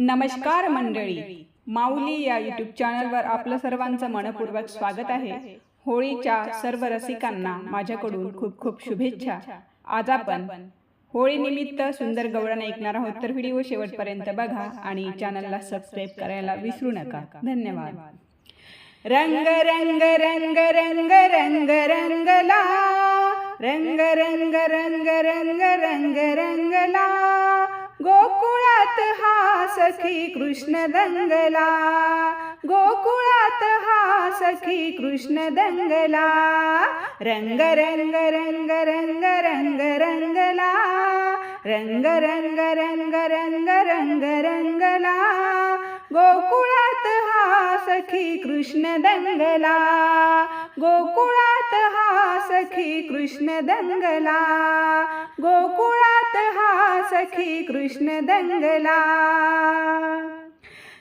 नमस्कार मंडळी माऊली या युट्यूब चॅनलवर आपलं सर्वांचं मनपूर्वक स्वागत आहे होळीच्या सर्व रसिकांना माझ्याकडून खूप खूप शुभेच्छा आज आपण होळी निमित्त सुंदर गवळण ऐकणार आहोत तर व्हिडिओ शेवटपर्यंत बघा आणि चॅनलला सबस्क्राईब करायला विसरू नका धन्यवाद रंग रंग रंग रंग रंग रंगला रंग रंग रंग रंग रंग रंगला गोकुळात हा सखी कृष्ण दंगला. गोकुळात हा सखी कृष्ण दंगला. रंग रंग रंग रंग रंग रंगला. रंग रंग रंग रंग रंग रंगला. गोकुळात हा सखी कृष्ण दंगला. गोकुळात हा सखी कृष्ण दंगला. गोकुळ हा सखी कृष्ण दंगला.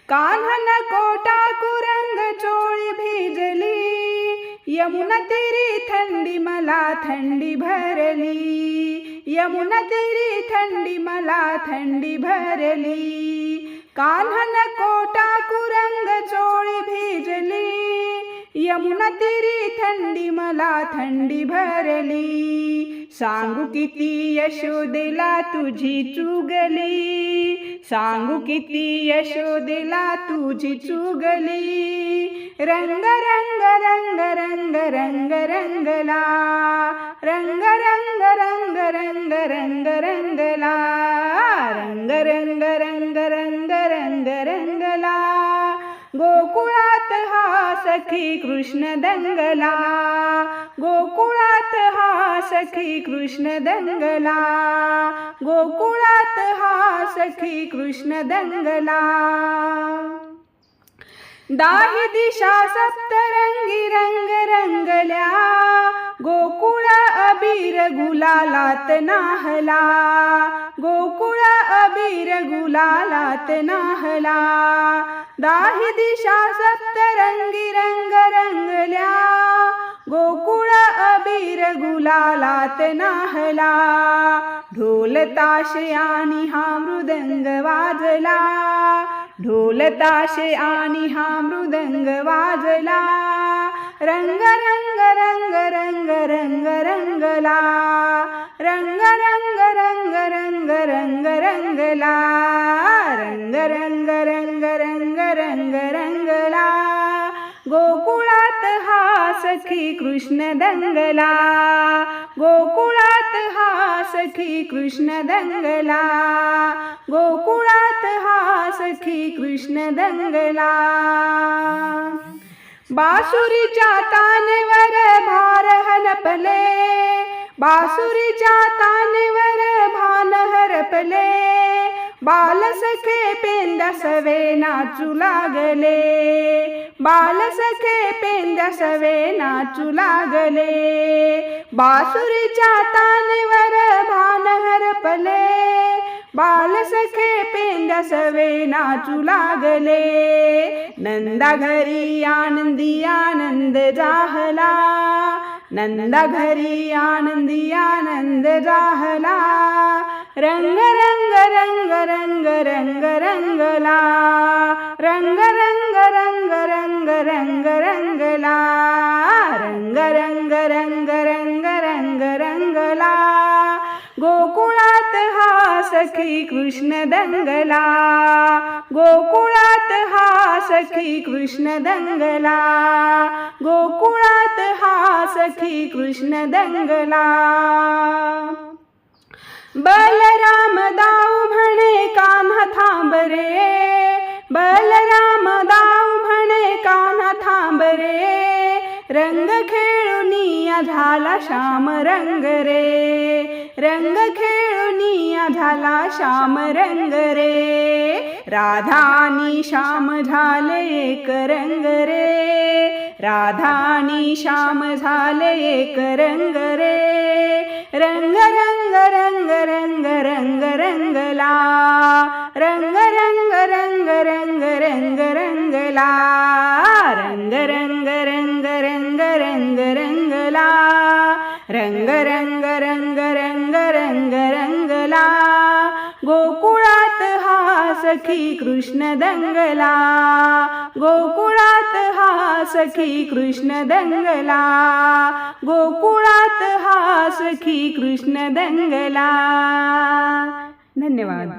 कान्हन कोटा कुरंग चोळी भिजली. यमुना तेरी थंडी मला थंडी भरली. यमुना तेरी थंडी मला थंडी भरली. कान्हन कोटा कुरंग चोळी भिजली. यमुना तेरी थंडी मला थंडी भरली. सांगू किती यशोदेला तुझी चुगली सांगू किती यशोदेला तुझी चुगली रंग रंग रंग रंग रंग रंगला रंग रंग रंग रंग रंग रंगला रंग रंग रंग रंग रंग रंगला गोकुळात हा सखी कृष्ण दंगला गोकुळात हा सखी कृष्ण दंगला. गोकुळात हा सखी कृष्ण दंगला. दाही दिशा सप्तरंगी रंग रंगल्या. गोकुळ अबीर गुलालात नाहला. गोकुळ अबीर गुलालात नाहला. दाही दिशा सप्तरंगी रंग रंगल्या गोकुळ अबीर गुलालात नाहला ढोल ताशे आणि हा मृदंग वाजला ढोल ताशे आणि हा मृदंग वाजला रंग रंग रंग रंग रंग रंगला रंग रंग रंग रंग रंग रंगला रंग रंगला गोकुळात हा सखी कृष्ण दंगला. गोकुळात हा सखी कृष्ण दंगला. गोकुळात हा सखी कृष्ण दंगला. बासुरीच्या तानेवर भार हलपले बासुरीच्या तानेवर भान हरपले. बालसखे पेंदसवे सवे नाचू लागले. बालसखे पेंदसवे सवे नाचू लागले. बासुरीच्या तानेवर भान हरपले बालसखे पेंदसवे सवे नाचू लागले. नंदा घरी आनंदी आनंद जाहला. नंदा घरी आनंदी आनंद जाहला. रंग रंग रंग रंग रंग रंगला रंग रंग रंग रंग रंग रंगला रंग रंग रंग रंग रंग रंगला गोकुळात हा सखी कृष्ण दंगला गोकुळात हा सखी कृष्ण दंगला गोकुळात हा सखी कृष्ण दंगला बलराम दाऊ म्हणे कान्हा थांब रे. बलराम दाऊ म्हणे कान्हा थांब रे. रंग खेळुनिया झाला श्याम रंग रे. रंग खेळुनिया झाला श्याम रंग रे. राधानी श्याम झाले एक रंग रे. राधानी श्याम झाले एक रंग रे. रंग रंग रंग रंग रंग रंगला रंग रंग रंग रंग रंग रंगला रंग रंग रंग रंग रंग रंगला रंग रंग रंग रंग रंग रंगला गोकुळ सखी कृष्ण दंगला. गोकुळात हा सखी कृष्ण दंगला. गोकुळात हा सखी कृष्ण दंगला. धन्यवाद.